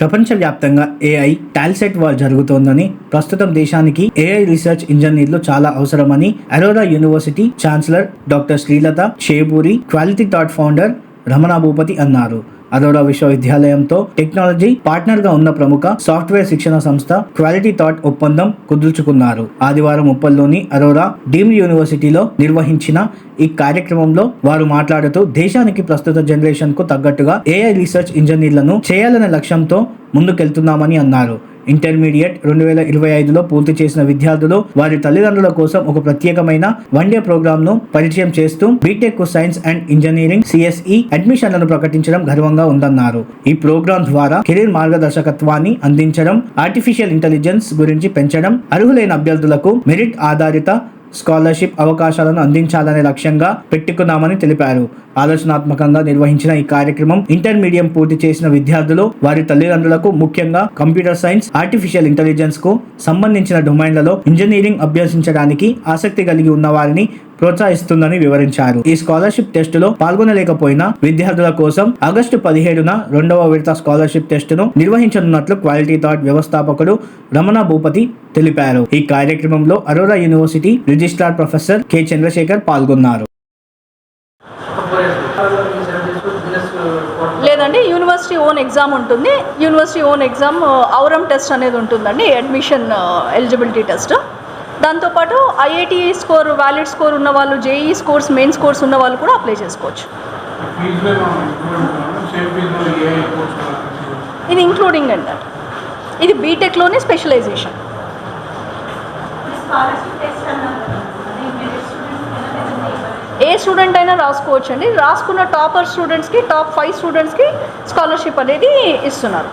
ప్రపంచవ్యాప్తంగా ఏఐ టాల్సెట్ వార్ జరుగుతోందని ప్రస్తుతం దేశానికి ఏఐ రీసెర్చ్ ఇంజనీర్లు చాలా అవసరమని Aurora university chancellor doctor Srilatha Sheburi Quality Thought founder Ramana Bhupathi అన్నారు. అరోరా విశ్వవిద్యాలయంతో టెక్నాలజీ పార్ట్నర్గా ఉన్న ప్రముఖ సాఫ్ట్వేర్ శిక్షణ సంస్థ క్వాలిటీ థాట్ ఒప్పందం కుదుర్చుకున్నారు. ఆదివారం ఉప్పల్లోని అరోరా డీమ్డ్ యూనివర్సిటీలో నిర్వహించిన ఈ కార్యక్రమంలో వారు మాట్లాడుతూ దేశానికి ప్రస్తుత జనరేషన్కు తగ్గట్టుగా ఏఐ రీసెర్చ్ ఇంజనీర్లను చేయాలనే లక్ష్యంతో ముందుకెళ్తున్నామని అన్నారు. ఇంటర్మీడియట్ రెండు వేల ఇరవై ఐదులో పూర్తి చేసిన విద్యార్థులు వారి తల్లిదండ్రుల కోసం ఒక ప్రత్యేకమైన వన్ డే ప్రోగ్రామ్ను పరిచయం చేస్తూ BTech science and engineering CSE అడ్మిషన్లను ప్రకటించడం గర్వంగా ఉందన్నారు. ఈ ప్రోగ్రాం ద్వారా కెరీర్ మార్గదర్శకత్వాన్ని అందించడం ఆర్టిఫిషియల్ ఇంటెలిజెన్స్ గురించి పెంచడం అర్హులైన అభ్యర్థులకు మెరిట్ ఆధారిత స్కాలర్షిప్ అవకాశాలను అందించాలనే లక్ష్యంగా పెట్టుకున్నామని తెలిపారు. ఆలోచనాత్మకంగా నిర్వహించిన ఈ కార్యక్రమం ఇంటర్మీడియం పూర్తి చేసిన విద్యార్థులు వారి తల్లిదండ్రులకు ముఖ్యంగా కంప్యూటర్ సైన్స్ ఆర్టిఫిషియల్ ఇంటెలిజెన్స్కు సంబంధించిన డొమైన్లలో ఇంజనీరింగ్ అభ్యసించడానికి ఆసక్తి కలిగి ఉన్న వారిని ప్రోత్సహిస్తుందని వివరించారు. ఈ స్కాలర్షిప్ టెస్టులో పాల్గొనలేకపోయిన విద్యార్థుల కోసం ఆగస్టు పదిహేడున రెండవ విడత స్కాలర్షిప్ టెస్టును నిర్వహించనున్నట్లు క్వాలిటీ థాట్ వ్యవస్థాపకుడు రమణ భూపతి తెలిపారు. ఈ కార్యక్రమంలో Aurora university registrar professor K. Chandrashekar పాల్గొన్నారు. లేదండి యూనివర్సిటీ ఓన్ ఎగ్జామ్ ఉంటుంది. University own exam Aurum test అనేది ఉంటుందండి అడ్మిషన్ ఎలిజిబిలిటీ టెస్ట్. దాంతోపాటు ఐఐటి స్కోర్ వ్యాలిడ్ స్కోర్ ఉన్న వాళ్ళు జేఈ స్కోర్స్ మెయిన్ స్కోర్స్ ఉన్న వాళ్ళు కూడా అప్లై చేసుకోవచ్చు. ఇది ఇంక్లూడింగ్ అండి ఇది బీటెక్లోనే స్పెషలైజేషన్. ఏ స్టూడెంట్ అయినా రాసుకోవచ్చు అండి రాసుకున్న టాపర్ స్టూడెంట్స్కి టాప్ ఫైవ్ స్టూడెంట్స్కి స్కాలర్షిప్ అనేది ఇస్తున్నారు.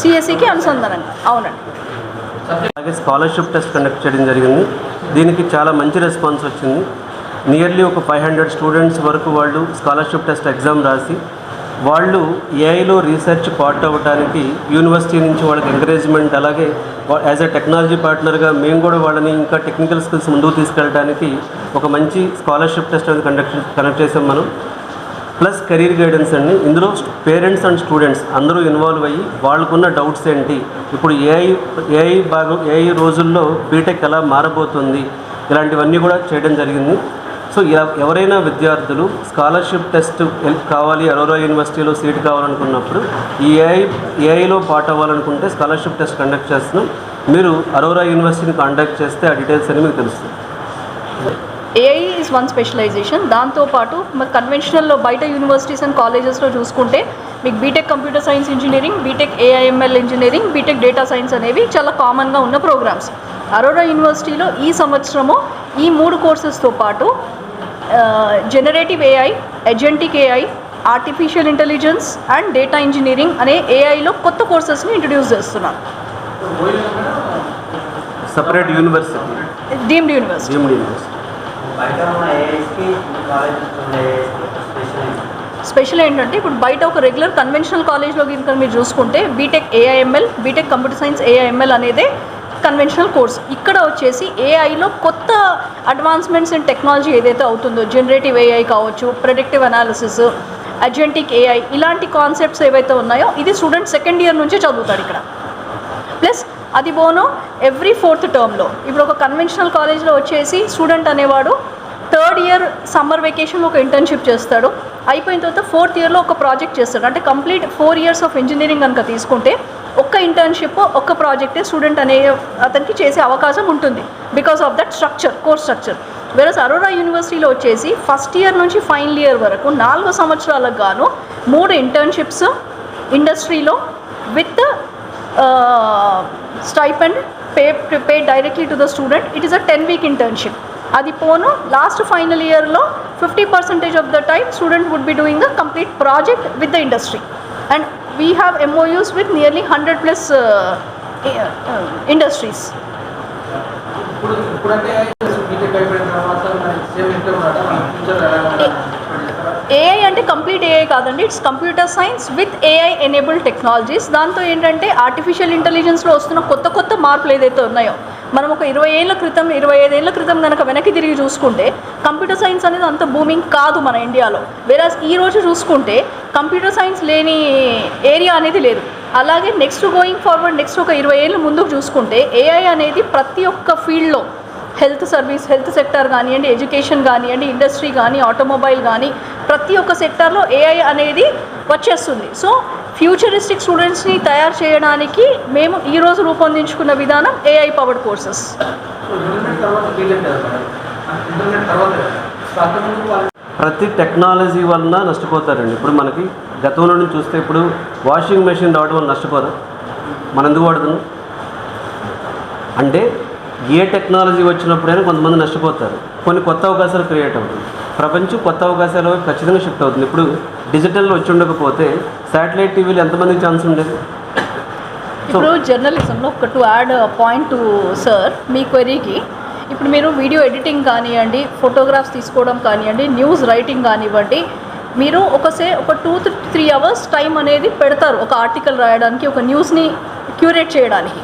సిఎస్సికి అనుసంధానం. అవునండి. అలాగే స్కాలర్షిప్ టెస్ట్ కండక్ట్ చేయడం జరిగింది. దీనికి చాలా మంచి రెస్పాన్స్ వచ్చింది. నియర్లీ ఒక ఫైవ్ హండ్రెడ్ స్టూడెంట్స్ వరకు వాళ్ళు స్కాలర్షిప్ టెస్ట్ ఎగ్జామ్ రాసి వాళ్ళు ఏఐలో రీసెర్చ్ పార్ట్ అవ్వడానికి యూనివర్సిటీ నుంచి వాళ్ళకి ఎంకరేజ్మెంట్ అలాగే యాజ్ ఎ టెక్నాలజీ పార్ట్నర్గా మేము కూడా వాళ్ళని ఇంకా టెక్నికల్ స్కిల్స్ ముందుకు తీసుకెళ్ళడానికి ఒక మంచి స్కాలర్షిప్ టెస్ట్ అనేది కండక్ట్ కనెక్ట్ చేసాం మనం. ప్లస్ కెరీర్ గైడెన్స్ అండి. ఇందులో పేరెంట్స్ అండ్ స్టూడెంట్స్ అందరూ ఇన్వాల్వ్ అయ్యి వాళ్ళకున్న డౌట్స్ ఏంటి? ఇప్పుడు ఏఐ ఏఐ భాగం ఏఐ రోజుల్లో బీటెక్ ఎలా మారబోతుంది? ఇలాంటివన్నీ కూడా చేయడం జరిగింది. సో ఎవరైనా విద్యార్థులు స్కాలర్షిప్ టెస్ట్ కావాలి అరోరా యూనివర్సిటీలో సీట్ కావాలనుకున్నప్పుడు ఈ ఏఐ ఏఐలో పార్ట్ అవ్వాలనుకుంటే స్కాలర్షిప్ టెస్ట్ కండక్ట్ చేస్తున్నాం. మీరు అరోరా యూనివర్సిటీని కాంటాక్ట్ చేస్తే ఆ డీటెయిల్స్ అని మీకు తెలుస్తుంది ఏఐ ఈజ్ వన్ స్పెషలైజేషన్ దాంతోపాటు మరి కన్వెన్షనల్లో బయట యూనివర్సిటీస్ అండ్ కాలేజెస్లో చూసుకుంటే మీకు BTech computer science engineering BTech AIML engineering BTech data science అనేవి చాలా కామన్గా ఉన్న ప్రోగ్రామ్స్ అరోరా యూనివర్సిటీలో ఈ సంవత్సరము ఈ మూడు కోర్సెస్తో పాటు generative AI agentic AI artificial intelligence and data engineering అనే ఏఐలో కొత్త కోర్సెస్ని ఇంట్రడ్యూస్ చేస్తున్నాం separate university deemed university deemed university బయట ఉన్న కాలేజెస్ ఉన్న స్పెషల్ స్పెషల్ ఏంటంటే ఇప్పుడు బయట ఒక రెగ్యులర్ కన్వెన్షనల్ కాలేజ్లో కనుక మీరు చూసుకుంటే BTech AIML BTech computer science AIML అనేదే కన్వెన్షనల్ కోర్స్ ఇక్కడ వచ్చేసి ఏఐలో కొత్త అడ్వాన్స్మెంట్స్ ఇన్ టెక్నాలజీ ఏదైతే అవుతుందో జనరేటివ్ ఏఐ కావచ్చు ప్రొడక్టివ్ అనాలిసిస్ అజెంటిక్ ఏఐ ఇలాంటి కాన్సెప్ట్స్ ఏవైతే ఉన్నాయో ఇది స్టూడెంట్ సెకండ్ ఇయర్ నుంచే చదువుతాడు ఇక్కడ. ప్లస్ అది బోను ఎవ్రీ ఫోర్త్ టర్మ్లో. ఇప్పుడు ఒక కన్వెన్షనల్ కాలేజ్లో వచ్చేసి స్టూడెంట్ అనేవాడు థర్డ్ ఇయర్ సమ్మర్ వెకేషన్ ఒక ఇంటర్న్షిప్ చేస్తాడు. అయిపోయిన తర్వాత ఫోర్త్ ఇయర్లో ఒక ప్రాజెక్ట్ చేస్తాడు. అంటే complete four years of engineering కనుక తీసుకుంటే ఒక్క ఇంటర్న్షిప్ ఒక్క ప్రాజెక్టే స్టూడెంట్ అనే అతనికి చేసే అవకాశం ఉంటుంది. Because of that structure course structure versus Aurora యూనివర్సిటీలో వచ్చేసి ఫస్ట్ ఇయర్ నుంచి ఫైనల్ ఇయర్ వరకు నాలుగు సంవత్సరాలకు గాను మూడు ఇంటర్న్షిప్స్ ఇండస్ట్రీలో with stipend pay pay directly to the student it is a ten week internship అది పోను లాస్ట్ ఫైనల్ ఇయర్లో fifty percentage of the time student would be doing the complete project with the industry and we have MoUs with nearly hundred plus industries ఇప్పుడు ఇప్పుడంటే AI అంటే complete AI కాదండి. It's computer science with AI enabled technologies దాంతో ఏంటంటే artificial ఇంటెలిజెన్స్లో వస్తున్న కొత్త కొత్త మార్పులు ఏదైతే ఉన్నాయో మనం ఒక ఇరవై ఏళ్ళ క్రితం ఇరవై ఐదేళ్ళ క్రితం కనుక వెనక్కి తిరిగి చూసుకుంటే కంప్యూటర్ సైన్స్ అనేది అంత బూమింగ్ కాదు మన ఇండియాలో. వేరాజ్ ఈ రోజు చూసుకుంటే కంప్యూటర్ సైన్స్ లేని ఏరియా అనేది లేదు. అలాగే నెక్స్ట్ గోయింగ్ ఫార్వర్డ్ నెక్స్ట్ ఒక ఇరవై ఏళ్ళు ముందుకు చూసుకుంటే ఏఐ అనేది ప్రతి ఒక్క ఫీల్డ్లో హెల్త్ సర్వీస్ హెల్త్ సెక్టర్ కానివ్వండి ఎడ్యుకేషన్ కానివ్వండి ఇండస్ట్రీ కానీ ఆటోమొబైల్ కానీ ప్రతి ఒక్క సెక్టార్లో ఏఐ అనేది వచ్చేస్తుంది. సో ఫ్యూచరిస్టిక్ స్టూడెంట్స్ని తయారు చేయడానికి మేము ఈరోజు రూపొందించుకున్న విధానం ఏఐ పవర్డ్ కోర్సెస్ ప్రతి టెక్నాలజీ వలన నష్టపోతారండి. ఇప్పుడు మనకి గతంలో నుంచి చూస్తే ఇప్పుడు వాషింగ్ మెషిన్ రావడం వల్ల నష్టపోరు మనం ఎందుకు వాడుతున్నాం. అంటే ఏ టెక్నాలజీ వచ్చినప్పుడైనా కొంతమంది నష్టపోతారు. కొన్ని కొత్త అవకాశాలు క్రియేట్ అవుతుంది ప్రపంచం కొత్త అవకాశాల వైపు ఖచ్చితంగా షిఫ్ట్ అవుతుంది. ఇప్పుడు డిజిటల్లో వచ్చి ఉండకపోతే శాటిలైట్ టీవీలు ఎంతమందికి ఛాన్స్ ఉండేది? ఇప్పుడు జర్నలిజంలో ఒక to add point to sir మీ క్వరీకి ఇప్పుడు మీరు వీడియో ఎడిటింగ్ కానివ్వండి ఫోటోగ్రాఫ్స్ తీసుకోవడం కానివ్వండి న్యూస్ రైటింగ్ కానివ్వండి మీరు ఒకసే ఒక టూ త్రీ అవర్స్ టైం అనేది పెడతారు. ఒక ఆర్టికల్ రాయడానికి ఒక న్యూస్ని క్యూరేట్ చేయడానికి.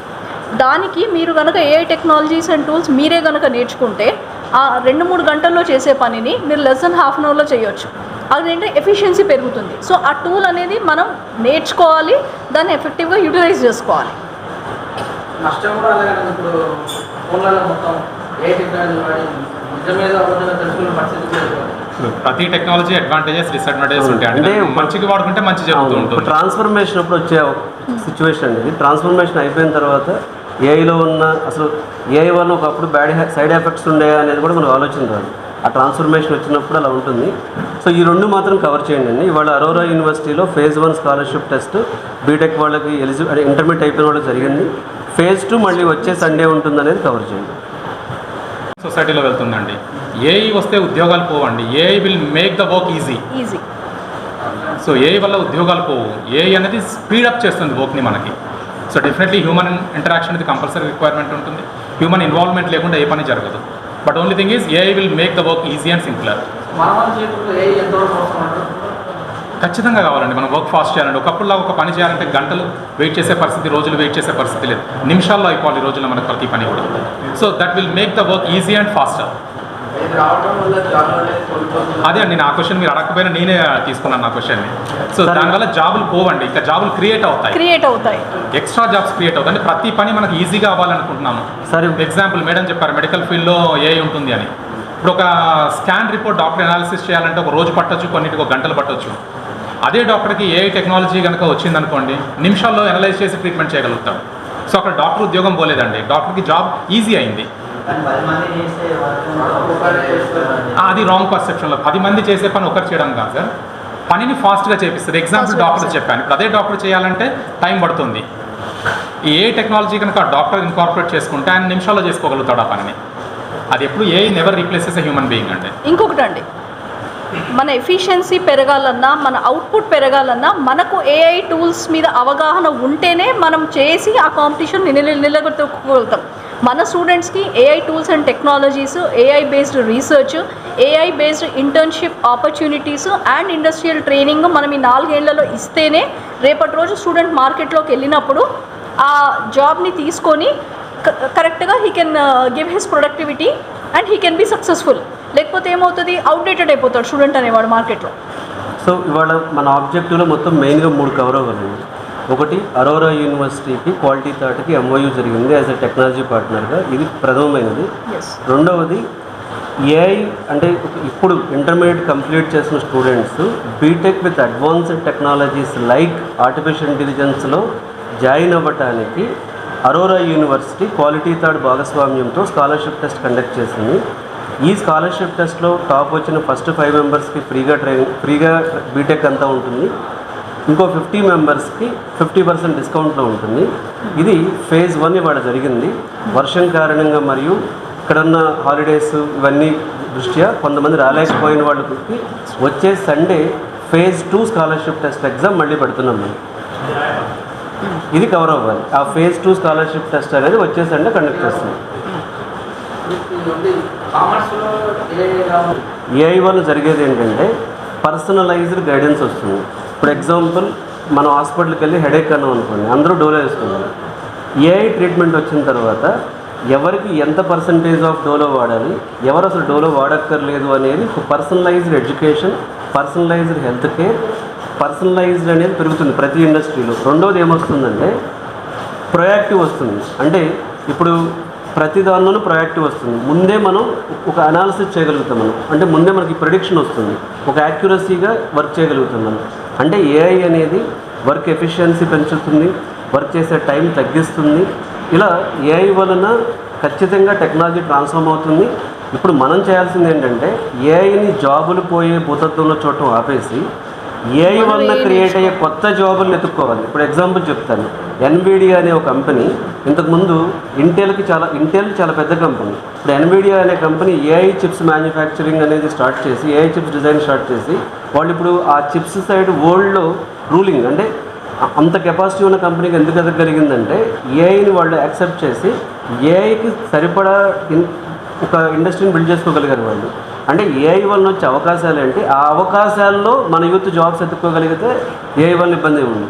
దానికి మీరు కనుక ఏఐ టెక్నాలజీస్ అండ్ టూల్స్ మీరే కనుక నేర్చుకుంటే ఆ రెండు మూడు గంటల్లో చేసే పనిని మీరు లెస్ దెన్ హాఫ్ అన్ అవర్లో చేయొచ్చు. అదేంటే ఎఫిషియన్సీ పెరుగుతుంది. సో ఆ టూల్ అనేది మనం నేర్చుకోవాలి దాన్ని ఎఫెక్టివ్గా యూటిలైజ్ చేసుకోవాలి. ఇప్పుడు ఏ. ప్రతి టెక్నాలజీ అడ్వాంటేజెస్ డిసడ్వాంటేజెస్ ఉంటాయి అంటే మంచిగా వాడుకుంటే మంచి జరుగుతూ ఉంటుంది. ట్రాన్స్ఫర్మేషన్ అప్పుడు వచ్చే సిచ్యువేషన్ అండి. ట్రాన్స్ఫర్మేషన్ అయిపోయిన తర్వాత ఏఐలో ఉన్న అసలు ఏఐ వల్ల ఒకప్పుడు బ్యాడ్ సైడ్ ఎఫెక్ట్స్ ఉండే అనేది కూడా మనకు ఆలోచన రాదు ఆ ట్రాన్స్ఫర్మేషన్ వచ్చినప్పుడు అలా ఉంటుంది. సో ఈ రెండు మాత్రం కవర్ చేయండి అండి. ఇవాళ అరోరా యూనివర్సిటీలో phase one scholarship test BTech వాళ్ళకి ఎలిజి అంటే ఇంటర్మీడియట్ అయిపోయిన వాళ్ళకి జరిగింది. ఫేజ్ టూ మళ్ళీ వచ్చే సండే ఉంటుంది అనేది కవర్ చేయండి. సొసైటీలో వెళ్తుందండి. ఏఐ వస్తే ఉద్యోగాలు పోవండి. AI will make the work easy easy so AI వల్ల ఉద్యోగాలు పోవు. ఏఐ అనేది స్పీడప్ చేస్తుంది వర్క్ని మనకి. సో డెఫినెట్లీ హ్యూమన్ ఇంటరాక్షన్ ఇది కంపల్సరీ రిక్వైర్మెంట్ ఉంటుంది. హ్యూమన్ ఇన్వాల్వ్మెంట్ లేకుండా ఏ పని జరగదు. But only thing is AI will make the work easy and? Simpler ఖచ్చితంగా కావాలండి. మనం వర్క్ ఫాస్ట్ చేయాలండి. ఒకప్పుడులా ఒక పని చేయాలంటే గంటలు వెయిట్ చేసే పరిస్థితి రోజులు వెయిట్ చేసే పరిస్థితి లేదు. నిమిషాల్లో అయిపోవాలి ఈ రోజుల్లో మనకు ప్రతి పని కూడా. So that will make the work easy and faster అదే అండి నా క్వశ్చన్ మీరు అడగకపోయినా నేనే తీసుకున్నాను నా క్వశ్చన్ని సో. దానివల్ల జాబులు పోవండి ఇంకా జాబులు క్రియేట్ అవుతాయి. క్రియేట్ అవుతాయి. ఎక్స్ట్రా జాబ్స్ క్రియేట్ అవుతాయి. అంటే ప్రతి పని మనకి ఈజీగా అవ్వాలనుకుంటున్నాము. సరే. ఎగ్జాంపుల్ మేడం చెప్పారు మెడికల్ ఫీల్డ్లో ఏ ఉంటుంది అని. ఇప్పుడు ఒక స్కాన్ రిపోర్ట్ డాక్టర్ అనాలిసిస్ చేయాలంటే ఒక రోజు పట్టొచ్చు కొన్నిటికి ఒక గంటలు పట్టొచ్చు. అదే డాక్టర్కి ఏ టెక్నాలజీ కనుక వచ్చిందనుకోండి నిమిషాల్లో అనలైజ్ చేసి ట్రీట్మెంట్ చేయగలుగుతాం. సో అక్కడ డాక్టర్ ఉద్యోగం పోలేదండి. డాక్టర్కి జాబ్ ఈజీ అయింది. అది రాంగ్ పర్సెప్షన్లో పది మంది చేసే పని ఒకరు చేయడం కాదు సార్. పనిని ఫాస్ట్గా చేపిస్తారు ఎగ్జాంపుల్ డాక్టర్. చెప్పాను. ఇప్పుడు అదే డాక్టర్ చేయాలంటే టైం పడుతుంది. ఏ టెక్నాలజీ కనుక ఆ డాక్టర్ ఇన్కార్పొరేట్ చేసుకుంటే ఆయన నిమిషాల్లో చేసుకోగలుగుతాడు ఆ పనిని. అది ఎప్పుడు ఏ నెవర్ రీప్లేసెస్ హ్యూమన్ బీయింగ్ అంటే. ఇంకొకటి అండి. మన ఎఫిషియన్సీ పెరగాలన్నా మన అవుట్పుట్ పెరగాలన్నా మనకు ఏఐ టూల్స్ మీద అవగాహన ఉంటేనే మనం చేసి ఆ కాంపిటీషన్ నిల నిలబెట్టుకోగలుగుతాం. మన స్టూడెంట్స్కి AI tools and technologies AI based research AI based internship opportunities and industrial training మనం ఈ నాలుగేళ్ళలో ఇస్తేనే రేపటి రోజు స్టూడెంట్ మార్కెట్లోకి వెళ్ళినప్పుడు ఆ జాబ్ని తీసుకొని కరెక్ట్గా he can give his productivity and he can be successful లేకపోతే ఏమవుతుంది? అవుట్డేటెడ్ అయిపోతాడు స్టూడెంట్ అనేవాడు మార్కెట్లో సో ఇవాళ మన ఆబ్జెక్టివ్లో మొత్తం మెయిన్గా మూడు కవర్ అవ్వాలండి ఒకటి అరోరా యూనివర్సిటీకి క్వాలిటీ థాట్కి ఎంఓయూ జరిగింది యాజ్ ఎ టెక్నాలజీ పార్ట్నర్గా ఇది ప్రథమమైనది. రెండవది ఏఐ అంటే ఇప్పుడు ఇంటర్మీడియట్ కంప్లీట్ చేసిన students BTech with advanced technologies like artificial ఇంటెలిజెన్స్లో join అవ్వటానికి అరోరా యూనివర్సిటీ క్వాలిటీ థర్డ్ భాగస్వామ్యంతో స్కాలర్షిప్ టెస్ట్ కండక్ట్ చేసింది. ఈ స్కాలర్షిప్ టెస్ట్లో టాప్ వచ్చిన ఫస్ట్ ఫైవ్ మెంబర్స్కి ఫ్రీగా ట్రైనింగ్ ఫ్రీగా బీటెక్ అంతా ఉంటుంది. ఇంకో ఫిఫ్టీ మెంబర్స్కి ఫిఫ్టీ పర్సెంట్ డిస్కౌంట్లో ఉంటుంది. ఇది ఫేజ్ వన్ ఇవాళ జరిగింది. వర్షం కారణంగా మరియు ఇక్కడున్న హాలిడేస్ ఇవన్నీ దృష్ట్యా కొంతమంది రాలేకపోయిన వాళ్ళకి వచ్చే Sunday phase two scholarship test exam మళ్ళీ పెడుతున్నాం మనం ఇది కవర్ అవ్వాలి. ఆ ఫేజ్ టూ స్కాలర్షిప్ టెస్ట్ అనేది వచ్చే సండే కండక్ట్ చేస్తున్నాం ఏఐ వల్ల జరిగేది ఏంటంటే పర్సనలైజ్డ్ గైడెన్స్ వస్తుంది. ఇప్పుడు ఎగ్జాంపుల్ మనం హాస్పిటల్కి వెళ్ళి హెడేక్ అన్నాం అనుకోండి అందరూ డోలో వేసుకున్నారు ఏఐ ట్రీట్మెంట్ వచ్చిన తర్వాత ఎవరికి ఎంత పర్సంటేజ్ ఆఫ్ డోలో వాడాలి ఎవరు అసలు డోలో వాడక్కర్లేదు అనేది personalised education personalised health care personalised అనేది పెరుగుతుంది ప్రతి ఇండస్ట్రీలో. రెండోది ఏమొస్తుందంటే ప్రొయాక్టివ్ వస్తుంది. అంటే ఇప్పుడు ప్రతి దానిలోనూ ప్రొయాక్టివ్ వస్తుంది. ముందే మనం ఒక అనాలిసిస్ చేయగలుగుతాం మనం. అంటే ముందే మనకి ప్రొడిక్షన్ వస్తుంది. ఒక యాక్యురసీగా వర్క్ చేయగలుగుతాం మనం. అంటే ఏఐ అనేది వర్క్ ఎఫిషియన్సీ పెంచుతుంది వర్క్ చేసే టైం తగ్గిస్తుంది. ఇలా ఏఐ వలన ఖచ్చితంగా టెక్నాలజీ ట్రాన్స్ఫార్మ్ అవుతుంది. ఇప్పుడు మనం చేయాల్సింది ఏంటంటే ఏఐని జాబులు పోయే భూతత్వంలో చూడటం ఆపేసి ఏఐ వలన క్రియేట్ అయ్యే కొత్త జాబులను ఎత్తుక్కోవాలి. ఇప్పుడు ఎగ్జాంపుల్ చెప్తాను. ఎన్వీడియా అనే ఒక కంపెనీ ఇంతకుముందు ఇంటెల్కి చాలా ఇంటెల్ చాలా పెద్ద కంపెనీ ఇప్పుడు ఎన్వీడియా అనే కంపెనీ ఏఐ చిప్స్ మ్యానుఫ్యాక్చరింగ్ అనేది స్టార్ట్ చేసి ఏఐ చిప్స్ డిజైన్ స్టార్ట్ చేసి వాళ్ళు ఇప్పుడు ఆ చిప్స్ సైడ్ వరల్డ్లో రూలింగ్ అంటే అంత కెపాసిటీ ఉన్న కంపెనీకి ఎందుకు ఎదగలిగిందంటే ఏఐని వాళ్ళు యాక్సెప్ట్ చేసి ఏఐకి సరిపడా ఇన్- ఒక ఇండస్ట్రీని బిల్డ్ చేసుకోగలిగారు వాళ్ళు. అంటే ఏఐ వలన వచ్చే అవకాశాలు ఏంటి? ఆ అవకాశాల్లో మన యూత్ జాబ్స్ ఎత్తుకోగలిగితే ఏఐ వల్ల ఇబ్బంది ఉంది